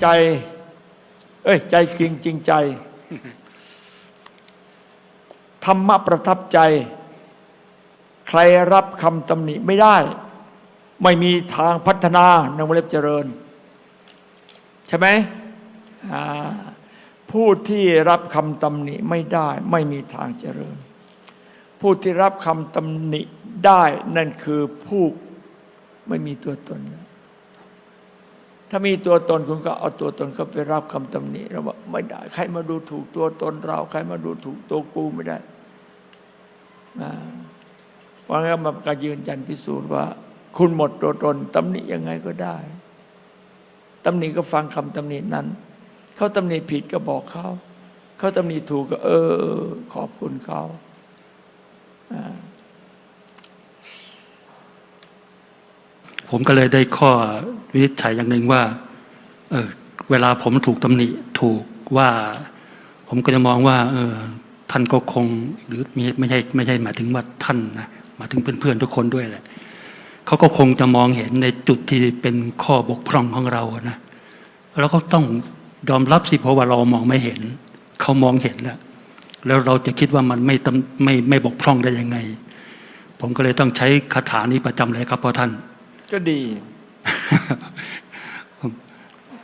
ใจ เอ้ย ใจจริงจริงใจ ธรรมะประทับใจ ใครรับคำตำหนิไม่ได้ ไม่มีทางพัฒนาในวงเล็บเจริญ ใช่ไหมอ่าผู้ที่รับคำตำหนิไม่ได้ ไม่มีทางเจริญ ผู้ที่รับคำตำหนิได้ นั่นคือผู้ไม่มีตัวตน ถ้ามีตัวตนคุณก็เอาตัวตนเข้าไปรับคำตำหนิแล้วว่าไม่ได้ ใครมาดูถูกตัวตนเรา ใครมาดูถูกตัวกูไม่ได้อ่าเพราะงั้นมันก็ยืนยันพิสูจน์ว่า คุณหมดตัวตนตำหนิยังไงก็ได้ตำหนิก็ฟังคำตำหนินั้น เขาตำหนิผิดก็บอกเขา เขาตำหนิถูกก็เออ ขอบคุณเขาผมก็เลยได้ข้อ วินิจฉัยอย่างหนึ่งว่าเออเวลาผมถูกตำหนิถูกว่า ผมก็จะมองว่า เออท่านก็คงหรือมีไม่ใช่ไม่ใช่หมายถึงว่าท่านนะหมายถึงเพื่อนๆทุกคนด้วยแหละเขาก็คงจะมองเห็นในจุดที่เป็นข้อบกพร่องของเรานะแล้วก็ต้องยอมรับสิเพราะว่าเรามองไม่เห็น เขามองเห็นแล้วแล้วเราจะคิดว่ามันไม่ตำไม่ไม่บกพร่องได้ยังไง ผมก็เลยต้องใช้คาถานี้ประจำเลยครับพ่อท่าน ก็ดี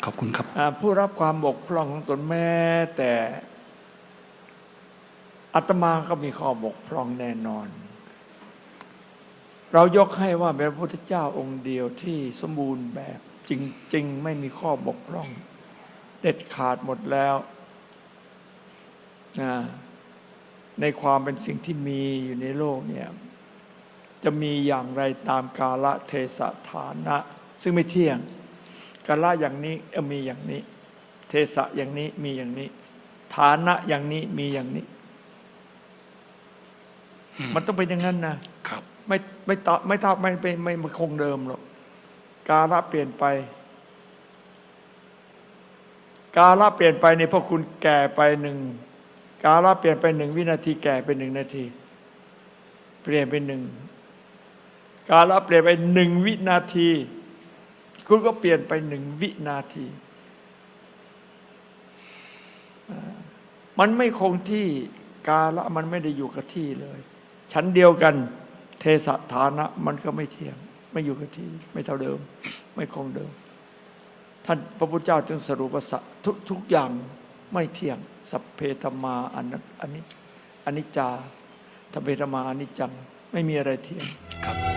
ขอบคุณครับ ผู้รับความบกพร่องของตนแม้แต่อาตมาก็มีข้อบกพร่องแน่นอน เรายกให้ว่าเป็นพระพุทธเจ้าองค์เดียวที่สมบูรณ์แบบจริง ๆ ไม่มีข้อบกพร่อง เด็ดขาดหมดแล้วในความเป็นสิ่งที่มีอยู่ในโลกเนี่ยจะมีอย่างไรตามกาละเทศะฐานะ ซึ่งไม่เที่ยงกาละอย่างนี้เอ่อมีอย่างนี้ เทศะอย่างนี้มีอย่างนี้ ฐานะอย่างนี้มีอย่างนี้อืมมันต้องเป็นอย่างนั้นนะครับไม่ไม่ต่อไม่เท่าไม่เป็นไม่ไม่คงเดิมหรอกกาละเปลี่ยนไป กาละเปลี่ยนไปในพวกคุณแก่ไปหนึ่งกาละเปลี่ยนไปหนึ่งวินาทีแก่เป็นหนึ่งนาที เปลี่ยนเป็นหนึ่งกาละเปลี่ยนไปหนึ่งวินาที คุณก็เปลี่ยนไปหนึ่งวินาที มันไม่คงที่กาละมันไม่ได้อยู่กับที่เลย ชั้นเดียวกันเทสะฐานะ มันก็ไม่เที่ยง ไม่อยู่กับที่ ไม่เท่าเดิม ไม่คงเดิม ท่านพระพุทธเจ้าจึงสรุปว่าสะทุกทุกอย่างไม่เที่ยง สัพเพธรรมาอันนั้นอันนี้อนิจจาทัพเพธมาอนิจจัง ไม่มีอะไรเที่ยงครับ